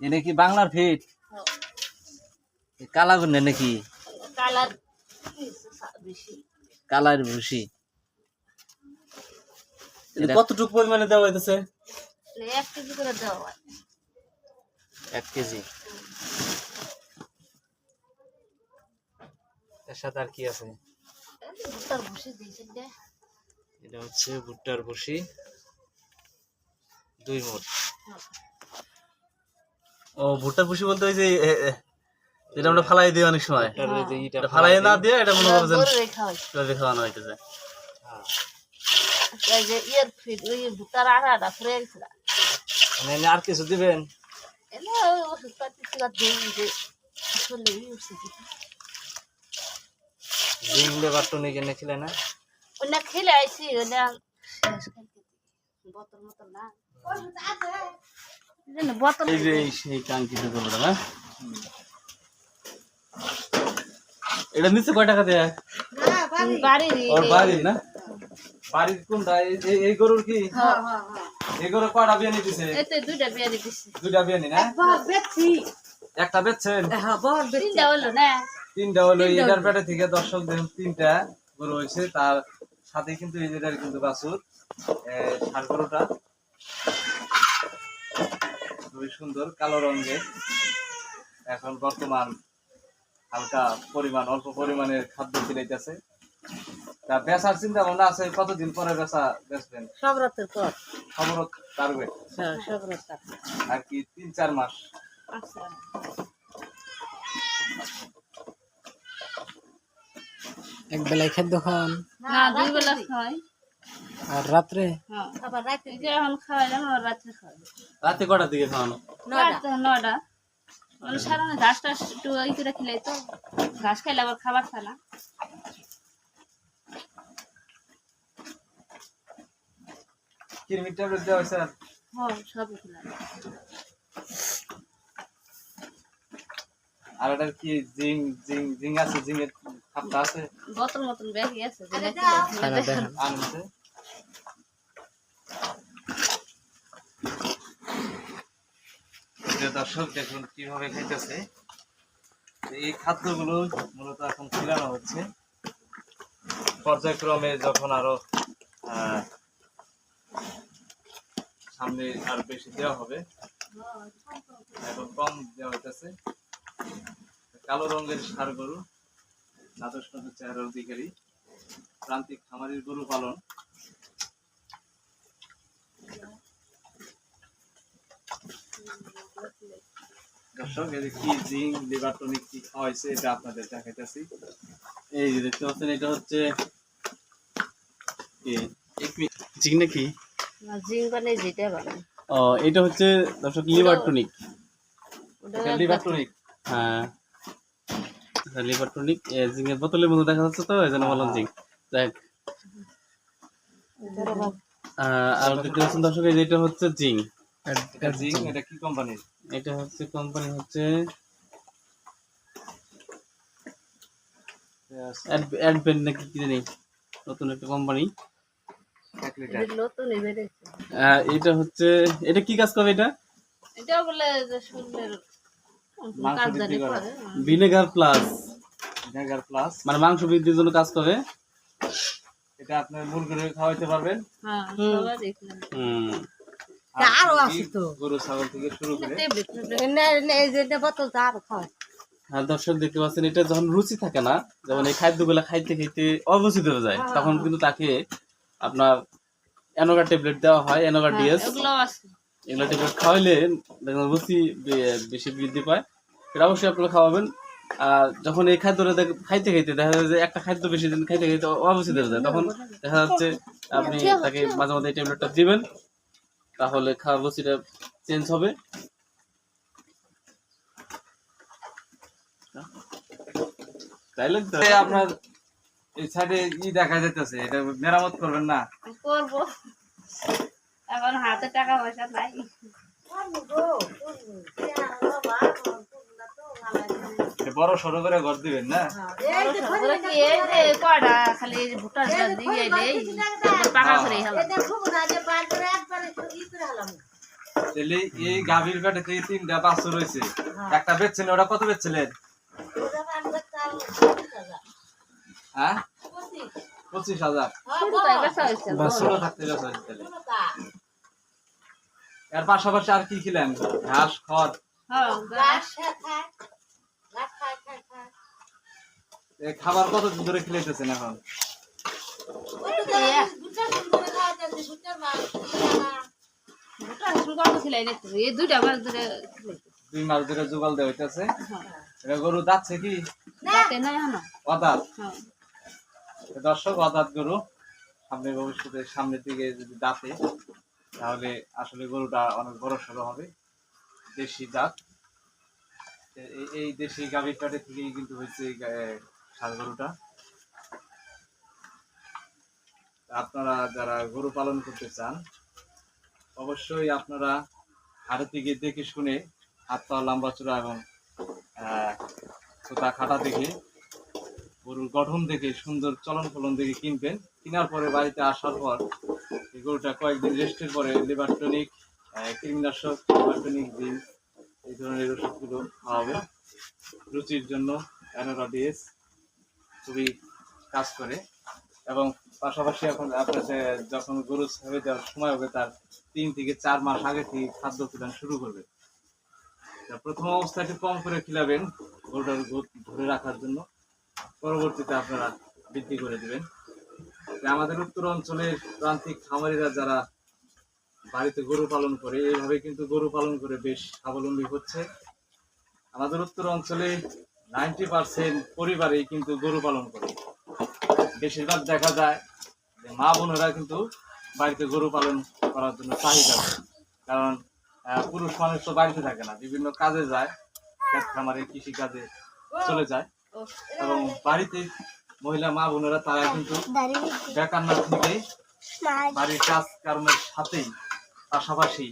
এটা কি বাংলার ফিট? কালা গুনে নাকি? কালার বেশি। কালার ভুসি এটা কতটুকু পরিমাণে দেওয়া হইতেছে? এক কেজি করে দেওয়া হয়। এক কেজি। সাথে আর কি আছে? ভুট্টার ভুসি দিয়েছেন এটা হচ্ছে ভুট্টার ভুসি দুই মোট। ও ভুট্টার ভুসি বলতে ওই যে এ, এ, আমরা ফালাই দিই অনেক সময়। যে এটা ফালাই না দিয়ে এটা মনে যে হয়। এভাবে খাওয়ানো হইতেছে। হ্যাঁ। এই যে ইয়ের ফিট ওই ভুট্টার আড়াটা ফুরে গেছিল মানে এনে আর কিছু দিবেন জিং লেবার টনিক এনে ছিলে না? ওনা খেলে আইছি ওনা বোতল মতল না। বোতল এই যে সেই কাঙ্ক্ষিত গরুটা না? এটা নিচে কয় টাকা দেয়? বাড়ির ওর বাড়ির না? বাড়ির কোনটা? এই- গরুর কি? এই গরু কয়টা বিয়ে দিছে? এতে দুইটা বিয়ে দিছি। দুইটা বিয়ে না? একটা বেচছেন? তিনটা হলো না? তিনটা হলো এটার পেটে থেকে দর্শক দেখুন তিনটা গরু হয়েছে। তার সাথে কিন্তু এই যেটার কিন্তু বাছুর গরুটা। খুবই সুন্দর কালো রঙের। এখন বর্তমান হালকা পরিমাণ অল্প পরিমাণের খাদ্য ছিলাইতেছে। তা বেচার চিন্তা ভাবনা আছে কতদিন পরে বেচা বেচবেন? সবরাতের পর। খবর পারবে হ্যাঁ সবরাত আর কি তিন চার মাস। আচ্ছা। এক বেলায় খাদ্য খাওয়ান। না দুই বেলা খাই আর রাত্রে? হ্যাঁ। আবার রাতে? যে এখন খাওয়াইলাম আবার রাতে খাওয়াই রাতে কটার দিকে খাওয়ানো? নটা মানে সারানো ঘাস টাস একটু ওই করে খেলে তো। ঘাস খাইলে আবার খাবার কিরমির ট্যাবলেট দেওয়া হয়েছে হ্যাঁ সবই খেলাম। আর এটা কি জিং জিং জিং আছে জিং এর বোতল মতন ব্যাগই আছে খানা দেখান। দর্শক দেখুন কীভাবে খাইতেছে। এই খাদ্যগুলো মূলত এখন খিলানো হচ্ছে। পর্যায়ক্রমে যখন আরও আহ, সামনে আর বেশি দেওয়া হবে এখন কম দেওয়া হইতেছে। কালো রঙের সার গরু দ্বাদশ চেহারার অধিকারী প্রান্তিক খামারির গরু পালন। দর্শক এই কি জিং লিভার টনিক কি খাওয়াইছে এটা আপনাদের দেখাইতেছি। এই যে দেখতে পাচ্ছেন এটা হচ্ছে কি? জিং নাকি? জিং বানে যেটা বলে। ও এটা হচ্ছে দর্শক লিভার টনিক। Liver tonic? হ্যাঁ। লিভার টনিক জিং এর বোতলের মধ্যে দেখা যাচ্ছে তো এই জন্য বললাম জিং দেখ আর দেখতে পাচ্ছেন দর্শক এই যে এটা হচ্ছে জিং জিং এটা কি কোম্পানির এটা হচ্ছে কোম্পানি হচ্ছে অ্যাডভেন্ট নাকি কি জানি নতুন একটা কোম্পানি এটা হচ্ছে এটা কি কাজ করে এটা? এটা বলে যে শরীরের মাংস বৃদ্ধি করে। Vinegar plus. Vinegar plus. মানে মাংস বৃদ্ধির জন্য কাজ করে। এটা আপনার মুরগির খাওয়াইতে পারবেন। হ্যাঁ হুম। আরও আছে তো। গরু ছাগল থেকে শুরু করে। বোতল তো আরও খাওয়ায় হ্যাঁ দর্শক দেখতে পাচ্ছেন এটা যখন রুচি থাকে না যেমন এই খাদ্যগুলো খাইতে খাইতে অরুচি ধরে যায় তখন কিন্তু তাকে আপনার এনোগা ট্যাবলেট দেওয়া হয় এনোগা ডিএস। এগুলো ট্যাবলেট খাওয়াইলে দেখবেন রুচি বেশি বৃদ্ধি পায়। এটা অবশ্যই আপনারা খাওয়াবেন। আর যখন এই খাদ্যটা খাইতে খাইতে দেখা যায় যে একটা খাদ্য বেশি দিন খাইতে খাইতে অরুচি ধরে যায়, তখন দেখা যাচ্ছে আপনি তাকে মাঝে মাঝে এই ট্যাবলেটটা দিবেন, তাহলে খাওয়ার রুচিটা চেঞ্জ হবে। তাইলে আপনার এই সাইডে ই দেখা যাইতেছে, এটা মেরামত করবেন না। করব। এখন হাতে টাকা পয়সা নাই। বড় সড়ো করে ঘর দিবেন না? এই খালি এই যে ভুট্টার চাল দিয়ে পাকা করে হেলাম। তাহলে এই গাভীর পেটে থেকে তিনটা বাছুর রয়েছে। একটা বেচছিলেন ওটা কত বেচছিলেন? হ্যাঁ? পঁচিশ। হাজার। ষোলো থাকতে। এর পাশাপাশি আর কি খিলেন ঘাস খড়? হ্যাঁ খাবার কতদিন ধরে খিলাইতেছেন এখন? দুই মাস ধরে জোগাল দেওয়া হইতেছে। হ্যাঁ। এটা গরু যাচ্ছে কি? অদাত? হ্যাঁ। দর্শক অদাত গরু। সামনে ভবিষ্যতে সামনের দিকে যদি দাঁতে তাহলে আসলে গরুটা অনেক বড় সড়ো হবে। দেশি জাত। এই- দেশি গাভীর পেটে থেকেই কিন্তু হয়েছে ষাঁড় গরুটা। আপনারা যারা গরু পালন করতে চান, অবশ্যই আপনারা হাটের দিকে দেখে শুনে হাত পা লম্বা চূড়া এবং সুতা খাটা দেখে, গরুর গঠন দেখে, সুন্দর চলন ফলন দেখে কিনবেন। কেনার পরে বাড়িতে আসার পর এই গরুটা কয়েকদিন রেস্টের পরে লিভার কৃমিনাশক লিভার দিন, এই ধরনের ওষুধগুলো খাওয়াবে। রুচির জন্য অ্যানোরাডিএস খুবই কাজ করে। এবং পাশাপাশি এখন আপনার যখন গরু ছেড়ে দেওয়ার সময় হবে, তার তিন থেকে চার মাস আগে থেকে খাদ্য প্রদান শুরু করবে। প্রথম অবস্থায় একটু কম করে খিলাবেন গরুটার ধরে রাখার জন্য। পরবর্তীতে আপনারা বৃদ্ধি করে দিবেন। আমাদের উত্তর অঞ্চলের প্রান্তিক খামারিরা যারা বাড়িতে গরু পালন করে এইভাবে কিন্তু গরু পালন করে বেশ স্বাবলম্বী হচ্ছে। আমাদের উত্তর অঞ্চলে নাইনটি পার্সেন্ট পরিবারেই কিন্তু গরু পালন করে। বেশিরভাগ দেখা যায় যে মা বোনেরা কিন্তু বাড়িতে গরু পালন করার জন্য চাহিদা কারণ পুরুষ মানুষ তো বাড়িতে থাকে না বিভিন্ন কাজে যায় ক্ষেত খামারে কৃষি কাজে চলে যায়। এবং বাড়িতে মহিলা মা বোনেরা, তারা কিন্তু বেকার না থেকে বাড়ির কাজ কর্মের সাথেই, পাশাপাশি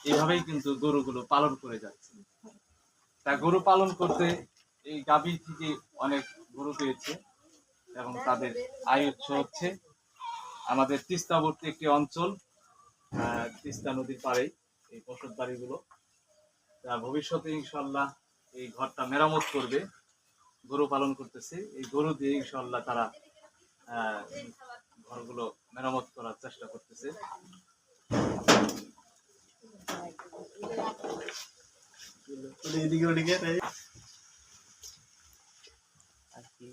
এইভাবেই কিন্তু গরুগুলো পালন করে যাচ্ছে। তা গরু পালন করতে এই গাভী থেকে অনেক গরু পেয়েছে এবং তাদের আয় উৎস হচ্ছে। আমাদের তিস্তাবর্তী একটি অঞ্চল তিস্তা নদীর পাড়েই এই বসত বাড়িগুলো তা ভবিষ্যতে ইনশাল্লাহ এই ঘরটা মেরামত করবে। গরু পালন করতেছি। এই গরু দিয়ে ইনশাল্লাহ তারা আহ, ঘরগুলো মেরামত করার চেষ্টা করতেছে। আর কি?